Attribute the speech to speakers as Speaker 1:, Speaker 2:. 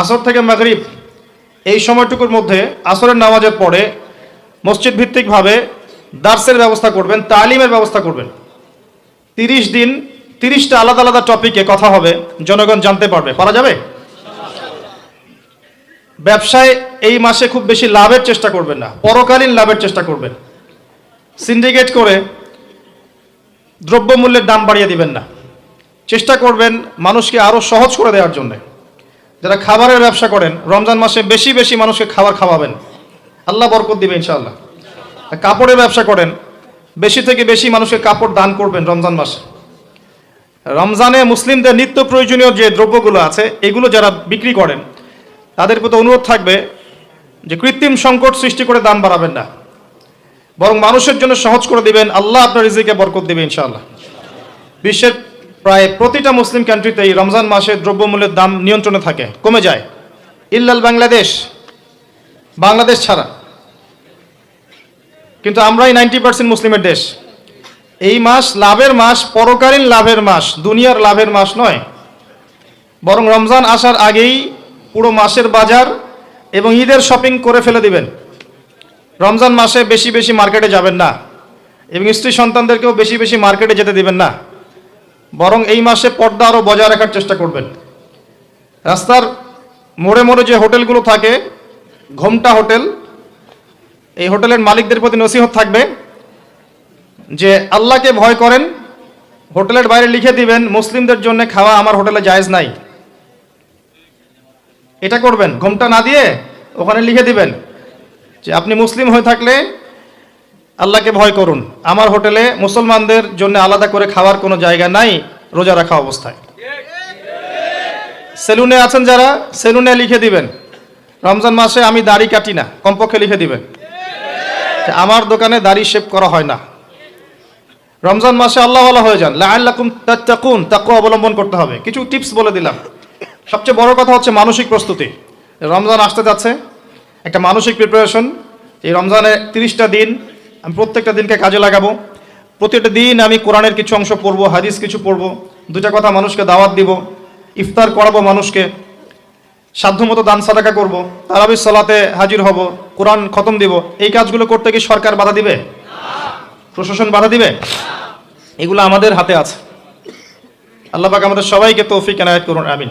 Speaker 1: আসর থেকে মাগরিব এই সময়টুকুর মধ্যে আসরের নামাজের পরে মসজিদ ভিত্তিকভাবে দার্সের ব্যবস্থা করবেন, তালিমের ব্যবস্থা করবেন। তিরিশ দিন, তিরিশটা আলাদা আলাদা টপিকে কথা হবে, জনগণ জানতে পারবে। পারা যাবে? ব্যবসায় এই মাসে খুব বেশি লাভের চেষ্টা করবেন না, পরকালীন লাভের চেষ্টা করবেন। সিন্ডিকেট করে দ্রব্যমূল্যের দাম বাড়িয়ে দিবেন না। চেষ্টা করবেন মানুষকে আরও সহজ করে দেওয়ার জন্যে। যারা খাবারের ব্যবসা করেন, রমজান মাসে বেশি বেশি মানুষকে খাবার খাওয়াবেন। আল্লাহ বরকত দিবে ইনশাআল্লাহ। কাপড়ের ব্যবসা করেন, বেশি থেকে বেশি মানুষকে কাপড় দান করবেন রমজান মাসে। রমজানে মুসলিমদের নিত্য প্রয়োজনীয় যে দ্রব্যগুলো আছে, এগুলো যারা বিক্রি করেন, তাদের প্রতি অনুরোধ থাকবে যে কৃত্রিম সংকট সৃষ্টি করে দাম বাড়াবেন না। বরং মানুষের জন্য সহজ করে দিবেন, আল্লাহ আপনার রিজিকে বরকত দিবে ইনশাআল্লাহ। বিশ্বের প্রায় প্রতিটা মুসলিম কান্ট্রিতেই রমজান মাসে দ্রব্যমূল্যের দাম নিয়ন্ত্রণে থাকে, কমে যায়। ইল্লাল বাংলাদেশ বাংলাদেশ ছাড়া। কিন্তু আমরাই নাইনটি পার্সেন্ট মুসলিমের দেশ। এই মাস লাভের মাস, পরকালীন লাভের মাস, দুনিয়ার লাভের মাস নয়। বরং রমজান আসার আগেই পুরো মাসের বাজার এবং ঈদের শপিং করে ফেলে দিবেন। রমজান মাসে বেশি বেশি মার্কেটে যাবেন না এবং স্ত্রী সন্তানদেরকেও বেশি বেশি মার্কেটে যেতে দিবেন না। বরং এই মাসে পর্দা আরও বজায় রাখার চেষ্টা করবেন। রাস্তার মোড়ে মোড়ে যে হোটেলগুলো থাকে, ঘোমটা হোটেল, এই হোটেলের মালিকদের প্রতি নসিহত থাকবে যে আল্লাহকে ভয় করেন, হোটেলের বাইরে লিখে দিবেন, মুসলিমদের জন্য খাওয়া আমার হোটেলে জায়েজ নাই। এটা করবেন, ঘোমটা না দিয়ে ওখানে লিখে দিবেন যে আপনি মুসলিম হয়ে থাকলে আল্লাহকে ভয় করুন। আমার হোটেলে মুসলমানদের জন্য আলাদা করে খাওয়ার কোনো জায়গা নাই, রোজা রাখা অবস্থায়। সেলুনে আছেন যারা, সেলুনে লিখে দিবেন, রমজান মাসে আমি দাড়ি কাটি না, কমপক্ষে লিখে দিবেন। আমার দোকানে দাড়ি শেভ করা হয় না। রমজান মাসে আল্লাহ আল্লাহ হয়ে যান। লাআল্লাকুম তাত্তাকুন, তাকওয়া অবলম্বন করতে হবে। কিছু টিপস বলে দিলাম। সবচেয়ে বড় কথা হচ্ছে মানসিক প্রস্তুতি। রমজান আসতে যাচ্ছে। একটা মানসিক প্রিপারেশন এই রমজানে তিরিশটা দিন আমি প্রত্যেকটা দিনকে কাজে লাগাবো। প্রতিটা দিন আমি কোরআনের কিছু অংশ পড়ব, হাদিস কিছু পড়ব দুটা কথা মানুষকে দাওয়াত দিব, ইফতার করাবো মানুষকে, সাধ্যমতো দান সাদাকা করব তারাবির সলাতে হাজির হব, কোরআন খতম দিব। এই কাজগুলো করতে কি সরকার বাধা দিবে? প্রশাসন বাধা দিবে? এগুলো আমাদের হাতে আছে। আল্লাহ পাক আমাদের সবাইকে তৌফিক এনায়ত করুন, আমিন।